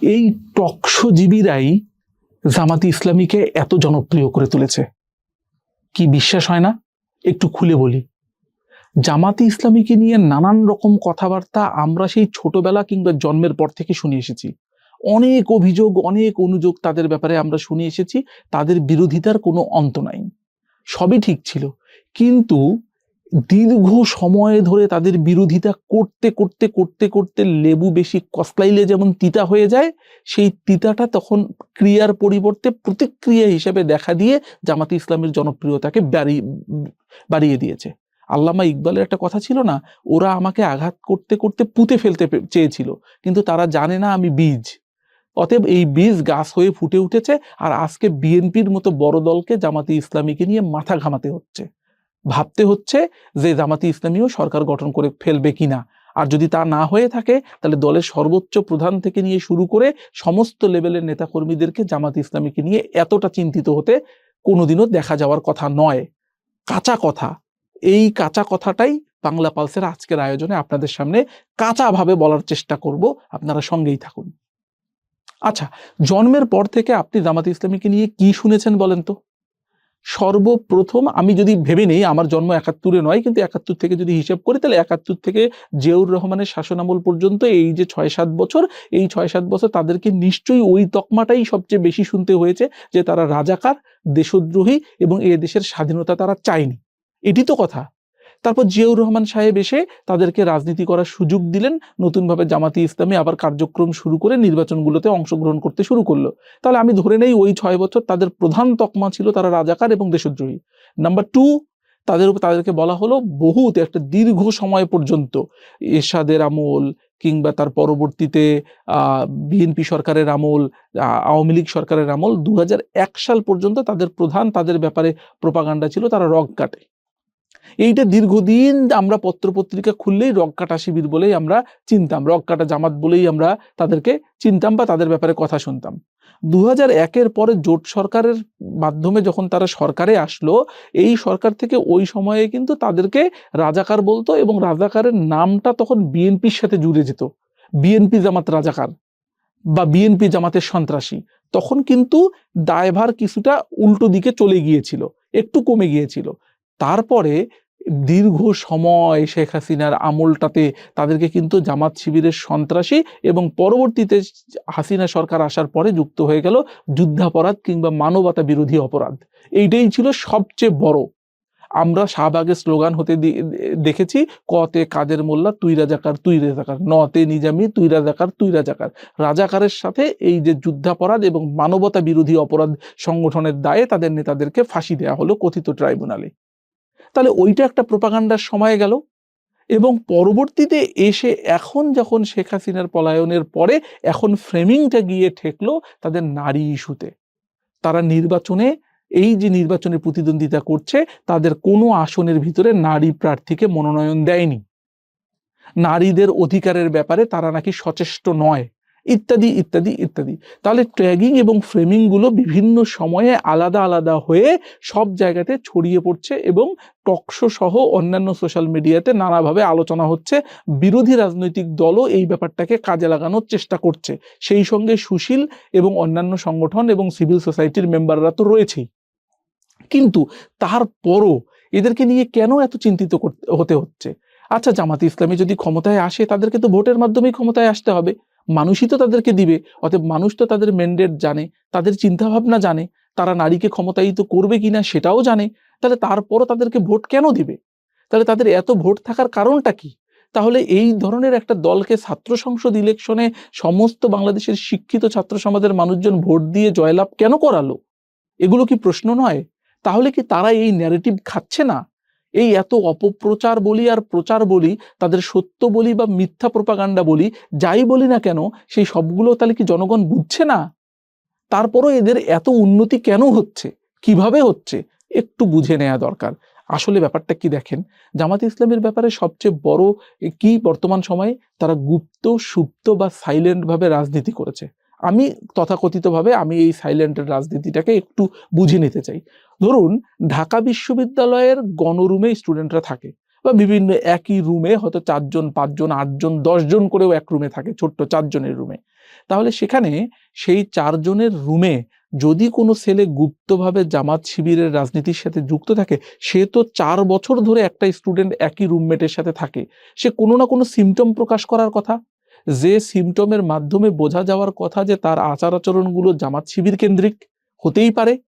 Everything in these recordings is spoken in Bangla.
এই টকশজীবীরাই জামাতি ইসলামীকে এত জনপ্রিয় করে তুলেছে। কি বিশ্বাস হয় না? একটু খুলে বলি। জামাতি ইসলামীকে নিয়ে নানান রকম কথাবার্তা আমরা সেই ছোটবেলা কিংবা জন্মের পর থেকে শুনে এসেছি। অনেক অভিযোগ, অনেক অনুযোগ তাদের ব্যাপারে আমরা শুনে এসেছি, তাদের বিরোধিতার কোনো অন্ত নাই। সবই ঠিক ছিল। কিন্তু দীর্ঘ সময় ধরে তাদের বিরোধিতা করতে করতে করতে করতে লেবু বেশি কসলাইলে যেমন তিতা হয়ে যায়, সেই তিতাটা তখন ক্রিয়ার পরিবর্তে প্রতিক্রিয়া হিসেবে দেখা দিয়ে জামাতে ইসলামের জনপ্রিয়তাকে বাড়িয়ে বাড়িয়ে দিয়েছে। আল্লামা ইকবালের একটা কথা ছিল না, ওরা আমাকে আঘাত করতে করতে পুঁতে ফেলতে চেয়েছিল, কিন্তু তারা জানে না আমি বীজ। অতএব এই বীজ গাছ হয়ে ফুটে উঠেছে, আর আজকে বিএনপির মতো বড় দলকে জামাতি ইসলামীকে নিয়ে মাথা ঘামাতে হচ্ছে। ভাবতে হচ্ছে যে জামাতি ইসলামীও সরকার গঠন করে ফেলবে কিনা। আর যদি তা না হয়ে থাকে, তাহলে দলের সর্বোচ্চ প্রধান থেকে নিয়ে শুরু করে সমস্ত লেভেলের নেতাকর্মীদেরকে জামাত ইসলামীকে নিয়ে এতটা চিন্তিত হতে কোনোদিনও দেখা যাওয়ার কথা নয়। কাঁচা কথা। এই কাঁচা কথাটাই বাংলা পালসের আজকের আয়োজনে আপনাদের সামনে কাঁচাভাবে বলার চেষ্টা করব। আপনারা সঙ্গেই থাকুন। আচ্ছা জন্মের পর থেকে আপনি জামাত ইসলামীকে নিয়ে কি শুনেছেন বলেন তো? সর্বপ্রথম আমি যদি ভেবে নিই, আমার জন্ম একাত্তরে নয়, কিন্তু একাত্তর থেকে যদি হিসেব করি, তাহলে একাত্তর থেকে জিয়াউর রহমানের শাসনামল পর্যন্ত এই যে ছয় সাত বছর, এই ছয় সাত বছর তাদেরকে নিশ্চয়ই ওই তকমাটাই সবচেয়ে বেশি শুনতে হয়েছে যে তারা রাজাকার, দেশদ্রোহী এবং এ দেশের স্বাধীনতা তারা চায়নি। এটি তো কথা। তারপর জিয়াউর রহমান সাহেব এসে তাদেরকে রাজনীতি করার সুযোগ দিলেন, নতুনভাবে জামাতি ইসলামী আবার কার্যক্রম শুরু করে নির্বাচনগুলোতে অংশগ্রহণ করতে শুরু করল। তাহলে আমি ধরে নেই ওই ছয় বছর তাদের প্রধান তকমা ছিল তারা রাজাকার এবং দেশদ্রোহী। নাম্বার টু তাদের উপর তাদেরকে বলা হলো বহুত একটা দীর্ঘ সময় পর্যন্ত এরশাদের আমল কিংবা তার পরবর্তীতে বিএনপি সরকারের আমল আওয়ামী লীগ সরকারের আমল দু হাজার এক সাল পর্যন্ত তাদের প্রধান তাদের ব্যাপারে প্রপাগান্ডা ছিল, তারা রগ কাটে। এইটা দীর্ঘদিন আমরা পত্রপত্রিকা খুললেই রগ কাটা শিবির বলেই আমরা চিনতাম রগ কাটা জামাত বলেই আমরা তাদেরকে চিনতাম বা তাদের ব্যাপারে কথা শুনতাম। দু হাজার একের পরে জোট সরকারের মাধ্যমে যখন তারা সরকারে আসলো, এই সরকার থেকে ওই সময়ে কিন্তু তাদেরকে রাজাকার বলতো এবং রাজাকারের নামটা তখন বিএনপির সাথে জুড়ে যেত। বিএনপি জামাত রাজাকার বা বিএনপি জামাতের সন্ত্রাসী। তখন কিন্তু দায়ভার কিছুটা উল্টো দিকে চলে গিয়েছিল, একটু কমে গিয়েছিল। তারপরে দীর্ঘ সময় শেখ হাসিনার আমলটাতে তাদেরকে কিন্তু জামাত শিবিরের সন্ত্রাসী এবং পরবর্তীতে হাসিনা সরকার আসার পরে যুক্ত হয়ে গেল যুদ্ধাপরাধ কিংবা মানবতা বিরোধী অপরাধ। এইটাই ছিল সবচেয়ে বড়। আমরা শাহবাগের স্লোগান হতে দেখেছি কতে কাদের মোল্লা, তুই রাজাকার তুই রাজাকার নতে নিজামি, তুই রাজাকার তুই রাজাকার। রাজাকারের সাথে এই যে যুদ্ধাপরাধ এবং মানবতা বিরোধী অপরাধ সংগঠনের দায়ে তাদের নেতাদেরকে ফাঁসি দেওয়া হলো কথিত ট্রাইব্যুনালে। তাহলে ওইটা একটা প্রোপাগান্ডার সময় গেল এবং পরবর্তীতে এসে এখন যখন শেখ হাসিনার পলায়নের পরে এখন ফ্রেমিংটা গিয়ে ঠেকলো তাদের নারী ইস্যুতে। তারা নির্বাচনে, এই যে নির্বাচনে প্রতিদ্বন্দ্বিতা করছে, তাদের কোনো আসনের ভিতরে নারী প্রার্থীকে মনোনয়ন দেয়নি। নারীদের অধিকারের ব্যাপারে তারা নাকি সচেষ্ট নয়। ইত্যাদি ইত্যাদি ইত্যাদি। তাহলে ট্র্যাগিং এবং ফ্রেমিংগুলো বিভিন্ন সময়ে আলাদা আলাদা হয়ে সব জায়গাতে ছড়িয়ে পড়ছে এবং টকশো সহ অন্যান্য সোশ্যাল মিডিয়াতে নানাভাবে আলোচনা হচ্ছে। বিরোধী রাজনৈতিক দলও এই ব্যাপারটাকে কাজে লাগানোর চেষ্টা করছে। সেই সঙ্গে সুশীল এবং অন্যান্য সংগঠন এবং সিভিল সোসাইটির মেম্বাররা তো রয়েছেই। কিন্তু তারপরও এদেরকে নিয়ে কেন এত চিন্তিত হতে হচ্ছে? আচ্ছা জামাত ইসলামী যদি ক্ষমতায় আসে, তাদেরকে তো ভোটের মাধ্যমেই ক্ষমতায় আসতে হবে। মানুষই তো তাদেরকে দিবে, অতএব মানুষ তো তাদের ম্যান্ডেট জানে, তাদের চিন্তা ভাবনা জানে, তারা নারীকে ক্ষমতায়িত করবে কিনা সেটাও জানে, তাহলে তারপরও তাদেরকে ভোট কেন দিবে? তাহলে তাদের এত ভোট থাকার কারণটা কি? তাহলে এই ধরনের একটা দলকে ছাত্র সংসদ ইলেকশনে সমস্ত বাংলাদেশের শিক্ষিত ছাত্র সমাজের মানুষজন ভোট দিয়ে জয়লাভ কেন করালো? এগুলো কি প্রশ্ন নয়? তাহলে কি তারা এই ন্যারেটিভ খাচ্ছে না? এই এত অপপ্রচার বলি আর প্রচার বলি, তাদের সত্য বলি বা মিথ্যা প্রপাগান্ডা বলি, যাই বলি না কেন, সেই সবগুলো তাহলে কি জনগণ বুঝছে না? তারপরও এদের এত উন্নতি কেন হচ্ছে? কীভাবে হচ্ছে? একটু বুঝে নেওয়া দরকার। আসলে ব্যাপারটা কি দেখেন, জামাত ইসলামের ব্যাপারে সবচেয়ে বড় কি বর্তমান সময়ে? তারা গুপ্ত, সুপ্ত বা সাইলেন্ট ভাবে রাজনীতি করেছে। আমি তথাকথিতভাবে আমি এই সাইলেন্টের রাজনীতিটাকে একটু বুঝে নিতে চাই। ধরুন, ঢাকা বিশ্ববিদ্যালয়ের গণরুমে স্টুডেন্টরা থাকে বা বিভিন্ন একই রুমে হয়তো চারজন, পাঁচজন, আটজন, দশজন করেও এক রুমে থাকে, ছোট্ট চারজনের রুমে। তাহলে সেখানে সেই চারজনের রুমে যদি কোনো ছেলে গুপ্তভাবে জামাত শিবিরের রাজনীতির সাথে যুক্ত থাকে, সে তো চার বছর ধরে একটা স্টুডেন্ট একই রুমমেটের সাথে থাকে। সে কোনো না কোনো সিমটম প্রকাশ করার কথা। যে সিমটমের মাধ্যমে বোঝা যাওয়ার কথা যে তার আচার আচরণগুলো জামাত শিবির কেন্দ্রিক হতেই পারে,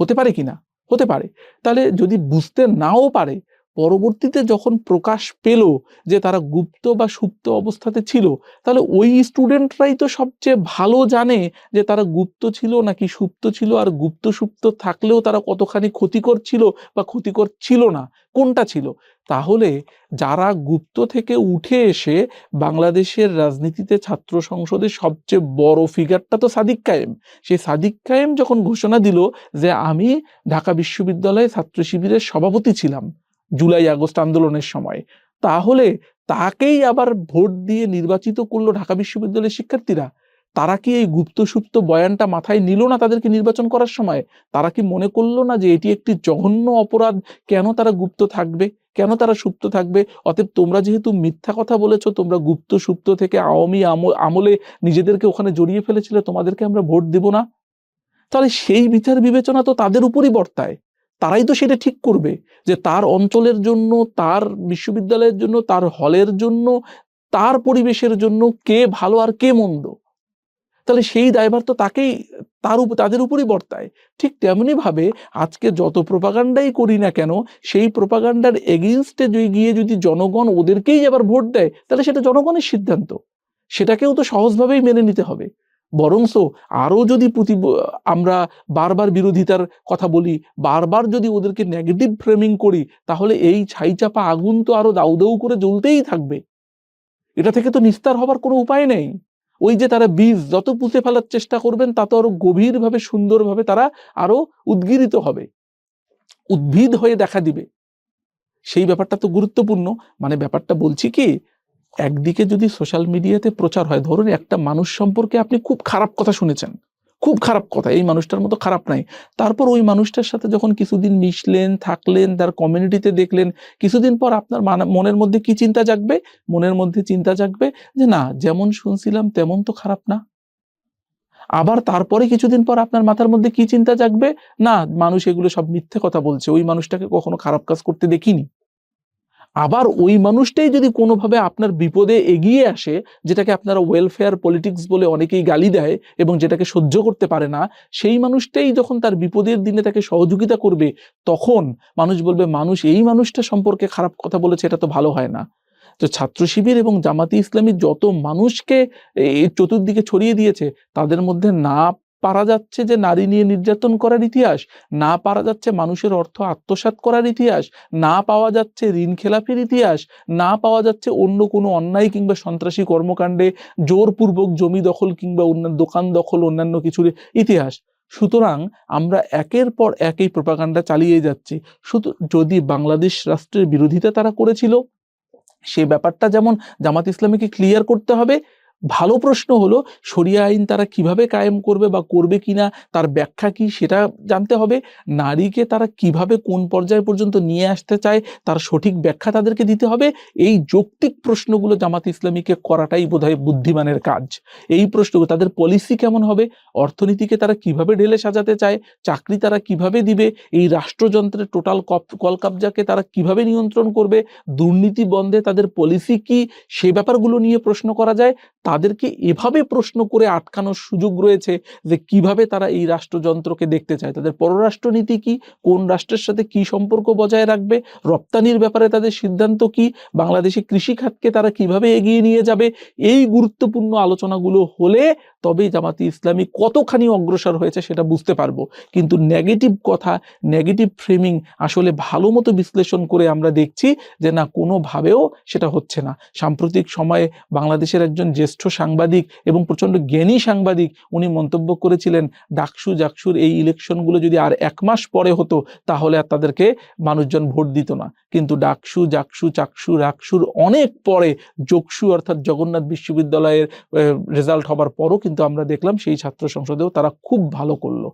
হতে পারে কিনা? হতে পারে। তাহলে যদি বুঝতে নাও পারে, পরবর্তীতে যখন প্রকাশ পেল যে তারা গুপ্ত বা সুপ্ত অবস্থাতে ছিল, তাহলে ওই স্টুডেন্টরাই তো সবচেয়ে ভালো জানে যে তারা গুপ্ত ছিল নাকি সুপ্ত ছিল, আর গুপ্ত সুপ্ত থাকলেও তারা কতখানি ক্ষতিকর ছিল বা ক্ষতিকর ছিল না, কোনটা ছিল? তাহলে যারা গুপ্ত থেকে উঠে এসে বাংলাদেশের রাজনীতিতে ছাত্র সংসদের সবচেয়ে বড় ফিগারটা তো সাদিক কায়েম। সেই সাদিক কায়েম যখন ঘোষণা দিল যে আমি ঢাকা বিশ্ববিদ্যালয়ে ছাত্র শিবিরের সভাপতি ছিলাম জুলাই আগস্ট আন্দোলনের সময়, তাহলে তাকেই আবার ভোট দিয়ে নির্বাচিত করল ঢাকা বিশ্ববিদ্যালয়ের শিক্ষার্থীরা। তারা কি এই গুপ্ত সুপ্ত বয়ানটা মাথায় নিল না তাদেরকে নির্বাচন করার সময়? তারা কি মনে করল না যে এটি একটি জঘন্য অপরাধ? কেন তারা গুপ্ত থাকবে? কেন তারা সুপ্ত থাকবে? অতএব তোমরা যেহেতু মিথ্যা কথা বলেছ, তোমরা গুপ্ত সুপ্ত থেকে আওয়ামী আম- আমলে নিজেদেরকে ওখানে জড়িয়ে ফেলেছিলে, তোমাদেরকে আমরা ভোট দেব না? তাহলে সেই বিচার বিবেচনা তো তাদের উপরই বর্তায়। তারাই তো সেটা ঠিক করবে, যে তার অঞ্চলের জন্য, তার বিশ্ববিদ্যালয়ের জন্য, তার হলের জন্য, তার পরিবেশের জন্য কে ভালো আর কে মন্দ? তাহলে সেই দায়ভার তো তাকেই, তার উপর তাদের উপরই বর্তায়। ঠিক তেমনি ভাবে আজকে যত প্রপাগান্ডাই করি না কেন, সেই প্রপাগান্ডার এগেনস্টে গিয়ে যদি জনগণ ওদেরকেই আবার ভোট দেয়, তাহলে সেটা জনগণের সিদ্ধান্ত। সেটাকেও তো সহজভাবেই মেনে নিতে হবে। বরংস আরও যদি প্রতি, আমরা বারবার বিরোধিতার কথা বলি, বারবার যদি ওদেরকে নেগেটিভ ফ্রেমিং করি, তাহলে এই ছাইচাপা আগুন তো আরও দাউ দাউ করে জ্বলতেই থাকবে। এটা থেকে তো নিস্তার হবার কোনো উপায় নেই। ওই যে তারা বীজ যত পুঁতে ফেলার চেষ্টা করবেন তত আরও গভীরভাবে, সুন্দরভাবে তারা আরও উদ্গিরিত হবে। উদ্ভিদ হয়ে দেখা দিবে। সেই ব্যাপারটা তো গুরুত্বপূর্ণ। মানে ব্যাপারটা বলছি কি, একদিকে যদি সোশ্যাল মিডিয়াতে প্রচার হয়, ধরুন একটা মানুষ সম্পর্কে আপনি খুব খারাপ কথা শুনেছেন। খুব খারাপ কথা, এই মানুষটার মতো খারাপ নাই। তারপর ওই মানুষটার সাথে যখন কিছুদিন মিশলেন, থাকলেন, তার কমিউনিটিতে দেখলেন, কিছুদিন পর আপনার মানা- মনের মধ্যে কি চিন্তা জাগবে? মনের মধ্যে চিন্তা জাগবে যে না, যেমন শুনছিলাম তেমন তো খারাপ না। আবার তারপরে কিছুদিন পর আপনার মাথার মধ্যে কি চিন্তা জাগবে? না, মানুষ এগুলো সব মিথ্যে কথা বলছে। ওই মানুষটাকে কখনো খারাপ কাজ করতে দেখিনি। আবার ওই মানুষটাই যদি কোনোভাবে আপনার বিপদে এগিয়ে আসে, যেটাকে আপনারা ওয়েলফেয়ার পলিটিক্স বলে অনেকেই গালি দেয় এবং যেটাকে সহ্য করতে পারে না, সেই মানুষটাই যখন তার বিপদের দিনে তাকে সহযোগিতা করবে, তখন মানুষ বলবে, মানুষ এই মানুষটা সম্পর্কে খারাপ কথা বলেছে, এটা তো ভালো হয় না। তো ছাত্র শিবির এবং জামাতি ইসলামী যত মানুষকে চতুর্দিকে ছড়িয়ে দিয়েছে, তাদের মধ্যে না পারা যাচ্ছে যে নারী নিয়ে নির্যাতন করার ইতিহাস, না পারা যাচ্ছে মানুষের অর্থ আত্মসাৎ করার ইতিহাস, না পাওয়া যাচ্ছে ঋণ খেলাপির ইতিহাস, না পাওয়া যাচ্ছে অন্য কোনো অন্যায় কিংবা সন্ত্রাসী কর্মকাণ্ডে জোরপূর্বক জমি দখল কিংবা অন্যান্য দোকান দখল, অন্যান্য কিছুর ইতিহাস। সুতরাং আমরা একের পর এক এই প্রপাগান্ডা চালিয়ে যাচ্ছি। শুধু যদি বাংলাদেশ রাষ্ট্রের বিরোধিতা তারা করেছিল, সে ব্যাপারটা যেমন জামাত ইসলামীকে ক্লিয়ার করতে হবে ভালো প্রশ্ন হলো, শরিয়া আইন তারা কীভাবে কায়েম করবে বা করবে কিনা, তার ব্যাখ্যা কি সেটা জানতে হবে। নারীকে তারা কীভাবে কোন পর্যায় পর্যন্ত নিয়ে আসতে চায়, তার সঠিক ব্যাখ্যা তাদেরকে দিতে হবে। এই যৌক্তিক প্রশ্নগুলো জামাত ইসলামীকে করাটাই বোধহয় বুদ্ধিমানের কাজ। এই প্রশ্নগুলো তাদের পলিসি কেমন হবে, অর্থনীতিকে তারা কীভাবে ঢেলে সাজাতে চায়, চাকরি তারা কীভাবে দিবে, এই রাষ্ট্রযন্ত্রের টোটাল কপ, কলকাবজাকে তারা কীভাবে নিয়ন্ত্রণ করবে, দুর্নীতি বন্ধে তাদের পলিসি কি, সে ব্যাপারগুলো নিয়ে প্রশ্ন করা যায়। তাদেরকে এভাবে প্রশ্ন করে আটকানোর সুযোগ রয়েছে যে কীভাবে তারা এই রাষ্ট্রযন্ত্রকে দেখতে চায়। তাদের পররাষ্ট্রনীতি কি? কোন রাষ্ট্রের সাথে কি সম্পর্ক বজায় রাখবে? রপ্তানির ব্যাপারে তাদের সিদ্ধান্ত কি? বাংলাদেশে কৃষিখাতকে তারা কীভাবে এগিয়ে নিয়ে যাবে? এই গুরুত্বপূর্ণ আলোচনাগুলো হলে তবেই জামাতি ইসলামী কতখানি অগ্রসর হয়েছে সেটা বুঝতে পারব। কিন্তু নেগেটিভ কথা নেগেটিভ ফ্রেমিং আসলে ভালো মতো বিশ্লেষণ করে আমরা দেখছি যে না, কোনোভাবেও সেটা হচ্ছে না। সাম্প্রতিক সময়ে বাংলাদেশের একজন জ্যেষ্ঠ সাংবাদিক এবং প্রচণ্ড জ্ঞানী সাংবাদিক উনি মন্তব্য করেছিলেন ডাকসু জাকসুর এই ইলেকশনগুলো যদি আর এক মাস পরে হতো, তাহলে আর তাদেরকে মানুষজন ভোট দিত না। কিন্তু ডাকসু জাকসু, চাকসু, রাকসুর অনেক পরে, যোগসু অর্থাৎ জগন্নাথ বিশ্ববিদ্যালয়ের রেজাল্ট হবার পরও কিন্তু আমরা দেখলাম সেই ছাত্র সংসদেও তারা খুব ভালো করল।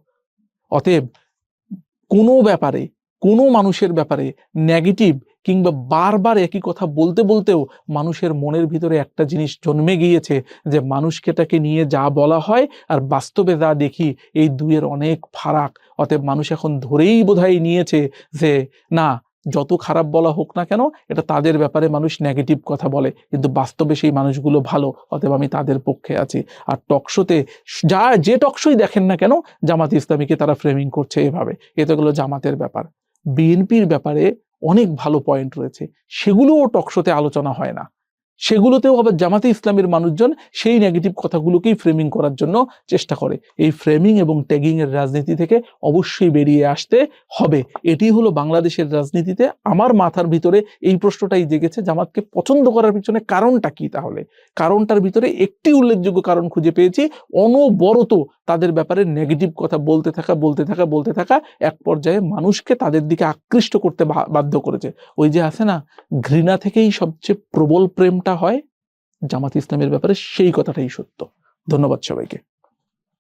অতএব কোনো ব্যাপারে, কোনো মানুষের ব্যাপারে নেগেটিভ কিংবা বারবার একই কথা বলতে বলতেও মানুষের মনের ভিতরে একটা জিনিস জন্মে গিয়েছে যে মানুষকে তাকে নিয়ে যা বলা হয় আর বাস্তবে যা দেখি এই দুইয়ের অনেক ফারাক। অতএব মানুষ এখন ধরেই বোধহয় নিয়েছে যে না যত খারাপ বলা হোক না কেন, এটা তাদের ব্যাপারে মানুষ নেগেটিভ কথা বলে। কিন্তু বাস্তবে সেই মানুষগুলো ভালো, অতএব আমি তাদের পক্ষে আছি। আর টকশোতে যা, যে টকশোই দেখেন না কেন, জামাত ইসলামীকে তারা ফ্রেমিং করছে এভাবে। এ তো গেলো জামাতের ব্যাপার। বিএনপির ব্যাপারে অনেক ভালো পয়েন্ট রয়েছে। সেগুলোও টকশোতে আলোচনা হয় না। সেগুলোতেও আবার জামাতে ইসলামের মানুষজন সেই নেগেটিভ কথাগুলোকেই ফ্রেমিং করার জন্য চেষ্টা করে। এই ফ্রেমিং এবং ট্যাগিং এর রাজনীতি থেকে অবশ্যই বেরিয়ে আসতে হবে। এটি হলো বাংলাদেশের রাজনীতিতে আমার মাথার ভিতরে এই প্রশ্নটাই জেগেছে জামাতকে পছন্দ করার পিছনে কারণটা কি তাহলে? কারণটার ভিতরে একটি উল্লেখযোগ্য কারণ খুঁজে পেয়েছি, অনবরত তাদের ব্যাপারে নেগেটিভ কথা বলতে থাকা বলতে থাকা বলতে থাকা এক পর্যায়ে মানুষকে তাদের দিকে আকৃষ্ট করতে বাধ্য করেছে। ওই যে আছে না, ঘৃণা থেকেই সবচেয়ে প্রবল প্রেমটা হয় জামাত ইসলামের ব্যাপারে সেই কথাটাই সত্য। ধন্যবাদ সবাইকে।